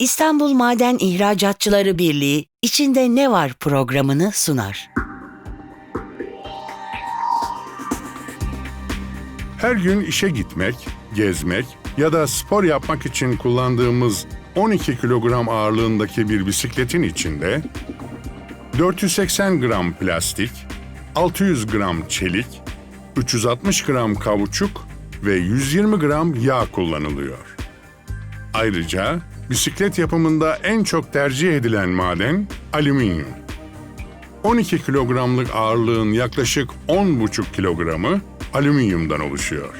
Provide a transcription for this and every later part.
İstanbul Maden İhracatçıları Birliği içinde ne var programını sunar. Her gün işe gitmek, gezmek ya da spor yapmak için kullandığımız 12 kilogram ağırlığındaki bir bisikletin içinde 480 gram plastik, 600 gram çelik, 360 gram kauçuk ve 120 gram yağ kullanılıyor. Ayrıca bisiklet yapımında en çok tercih edilen maden alüminyum. 12 kilogramlık ağırlığın yaklaşık 10,5 kilogramı alüminyumdan oluşuyor.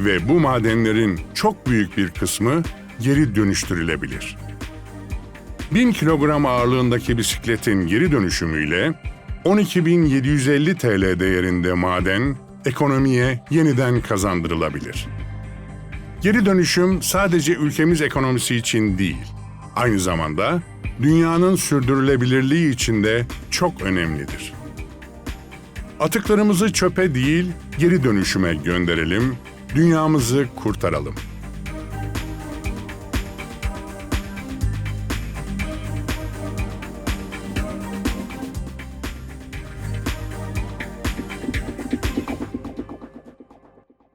Ve bu madenlerin çok büyük bir kısmı geri dönüştürülebilir. 1000 kilogram ağırlığındaki bisikletin geri dönüşümüyle 12.750 TL değerinde maden ekonomiye yeniden kazandırılabilir. Geri dönüşüm sadece ülkemiz ekonomisi için değil, aynı zamanda dünyanın sürdürülebilirliği için de çok önemlidir. Atıklarımızı çöpe değil, geri dönüşüme gönderelim, dünyamızı kurtaralım.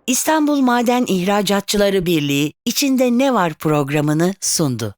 İstanbul Maden İhracatçıları Birliği içinde ne var programını sundu.